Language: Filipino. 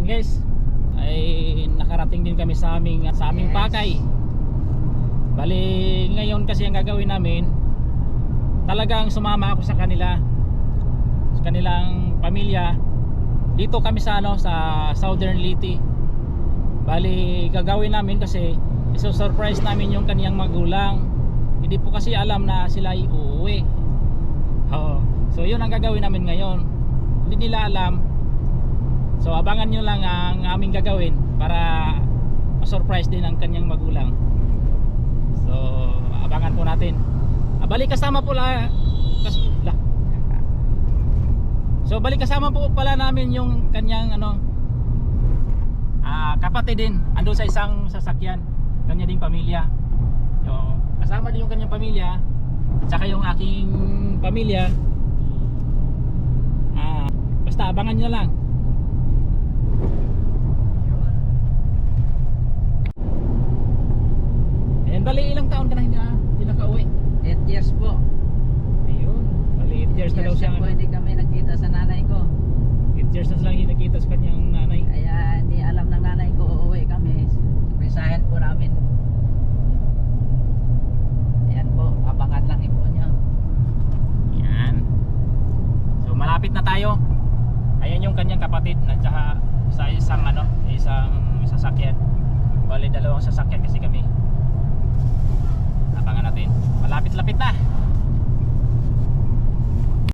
Ayan guys, ay nakarating din kami sa aming sa aming Yes. pakay. Bali ngayon kasi ang gagawin namin, talagang sumama ako sa kanila sa kanilang pamilya. Dito kami sa ano sa Southern Liti. Bali gagawin namin kasi iso-surprise namin yung kaniyang magulang. Hindi po kasi alam na sila ay uuwi. Oo. So yun ang gagawin namin ngayon. Hindi nila alam. So abangan nyo lang ang aming gagawin para ma-surprise din ang kanyang magulang. So abangan po natin. Ah, bali kasama po la. So bali kasama po pala namin yung kanyang ano ah kapatid din ando sa isang sasakyan kanya ding pamilya. So, kasama din yung kanyang pamilya at saka yung aking pamilya. Ah, basta abangan nyo lang. Ayan, bali ilang taon ka na hindi, na, hindi nakauwi? 8 years po. Ayun, bali 8 years na daw siya. po hindi kami nagkita sa nanay ko. 8 years na silang hindi nakita sa kanyang nanay. Kaya hindi alam ng nanay ko uuwi kami. Resign po namin. Ayan po, abangan lang po nyo. Yan. So malapit na tayo. Ayan yung kanyang kapatid na tsaka sa isang ano, isang sasakyan. Bali dalawang sasakyan kasi kami.